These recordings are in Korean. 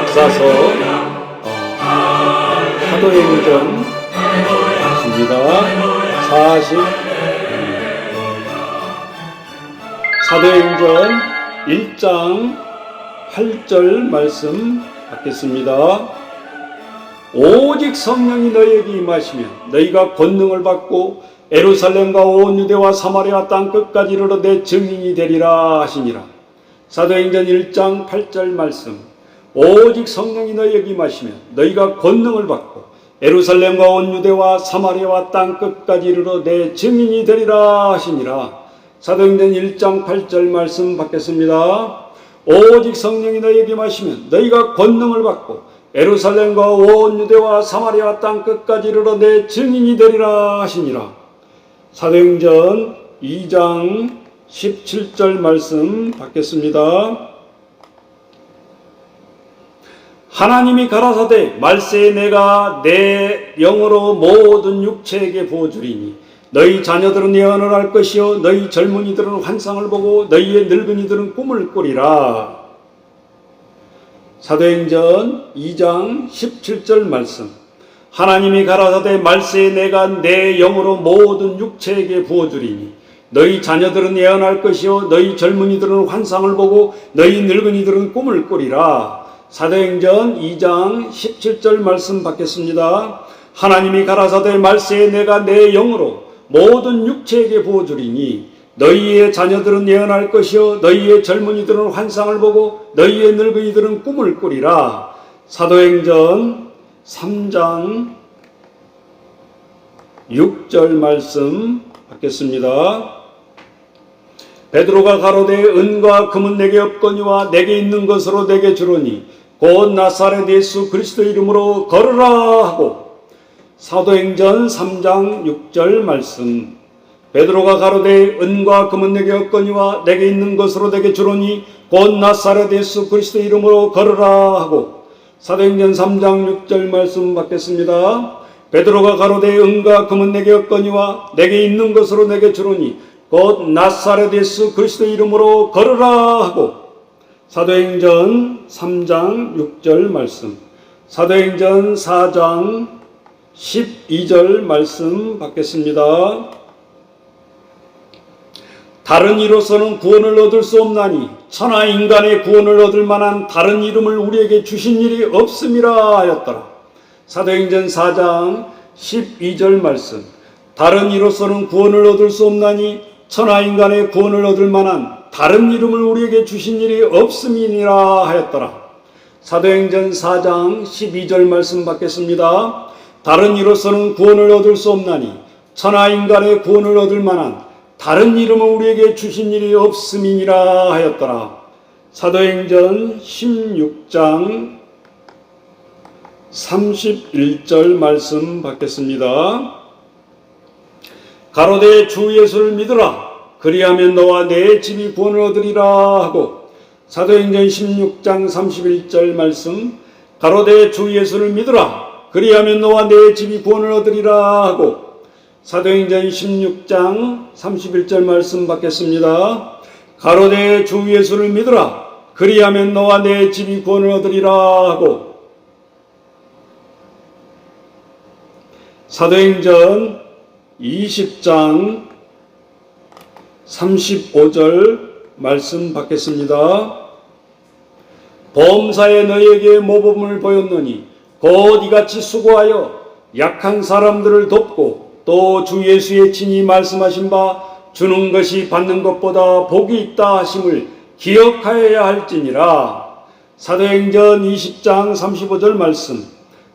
역사서 어, 사도행전 입니다. 40 사도행전 1장 8절 말씀 받겠습니다. 오직 성령이 너희에게 임하시면 너희가 권능을 받고 에루살렘과 온 유대와 사마리아 땅 끝까지 이르러 내 증인이 되리라 하시니라. 사도행전 1장 8절 말씀. 오직 성령이 너희에게 임하시면 너희가 권능을 받고 에루살렘과 온 유대와 사마리아와 땅 끝까지 이르러 내 증인이 되리라 하시니라. 사도행전 1장 8절 말씀 받겠습니다. 오직 성령이 너희에게 마시면 너희가 권능을 받고 에루살렘과 온 유대와 사마리아 땅 끝까지 이르러 내 증인이 되리라 하시니라. 사도행전 2장 17절 말씀 받겠습니다. 하나님이 가라사대 말세에 내가 내 영으로 모든 육체에게 부어주리니 너희 자녀들은 예언을 할 것이요 너희 젊은이들은 환상을 보고 너희의 늙은이들은 꿈을 꾸리라. 사도행전 2장 17절 말씀 하나님이 가라사대 말세에 내가 내 영으로 모든 육체에게 부어주리니 너희 자녀들은 예언할 것이요 너희 젊은이들은 환상을 보고 너희 늙은이들은 꿈을 꾸리라. 사도행전 2장 17절 말씀 받겠습니다. 하나님이 가라사대 말세에 내가 내 영으로 모든 육체에게 부어주리니 너희의 자녀들은 예언할 것이요 너희의 젊은이들은 환상을 보고 너희의 늙은이들은 꿈을 꾸리라. 사도행전 3장 6절 말씀 받겠습니다. 베드로가 가로되 은과 금은 내게 없거니와 내게 있는 것으로 내게 주로니 곧 나사렛 예수 그리스도 이름으로 걸으라 하고 사도행전 3장 6절 말씀 베드로가 가로되 은과 금은 내게 없거니와 내게 있는 것으로 내게 주로니 곧 나사렛 예수 그리스도 이름으로 걸으라 하고 사도행전 3장 6절 말씀 받겠습니다. 베드로가 가로되 은과 금은 내게 없거니와 내게 있는 것으로 내게 주로니 곧 나사렛 예수 그리스도 이름으로 걸으라 하고 사도행전 3장 6절 말씀 사도행전 4장 12절 말씀 받겠습니다. 다른 이로서는 구원을 얻을 수 없나니 천하 인간의 구원을 얻을 만한 다른 이름을 우리에게 주신 일이 없음이라 하였더라. 사도행전 4장 12절 말씀 다른 이로서는 구원을 얻을 수 없나니 천하 인간의 구원을 얻을 만한 다른 이름을 우리에게 주신 일이 없음이니라 하였더라. 사도행전 4장 12절 말씀 받겠습니다. 다른 이로서는 구원을 얻을 수 없나니 천하 인간의 구원을 얻을 만한 다른 이름을 우리에게 주신 일이 없음이니라 하였더라. 사도행전 16장 31절 말씀 받겠습니다. 가로되 주 예수를 믿으라. 그리하면 너와 내 집이 구원을 얻으리라 하고 사도행전 16장 31절 말씀 가로되 주 예수를 믿으라. 그리하면 너와 내 집이 구원을 얻으리라 하고 사도행전 16장 31절 말씀 받겠습니다. 가로되 주 예수를 믿으라. 그리하면 너와 내 집이 구원을 얻으리라 하고 사도행전 20장 35절 말씀 받겠습니다. 범사에 너희에게 모범을 보였노니 곧 이같이 수고하여 약한 사람들을 돕고 또 주 예수의 친히 말씀하신 바 주는 것이 받는 것보다 복이 있다 하심을 기억하여야 할지니라. 사도행전 20장 35절 말씀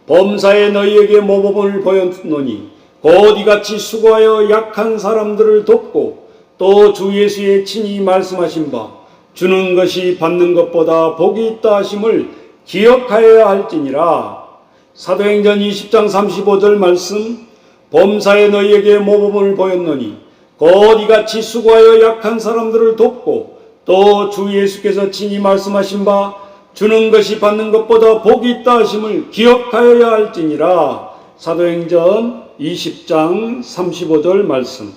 범사에 너희에게 모범을 보였노니 곧 이같이 수고하여 약한 사람들을 돕고 또 주 예수의 친히 말씀하신 바 주는 것이 받는 것보다 복이 있다 하심을 기억하여야 할지니라. 사도행전 20장 35절 말씀 범사에 너희에게 모범을 보였노니 곧 이같이 수고하여 약한 사람들을 돕고 또 주 예수께서 친히 말씀하신 바 주는 것이 받는 것보다 복이 있다 하심을 기억하여야 할지니라. 사도행전 20장 35절 말씀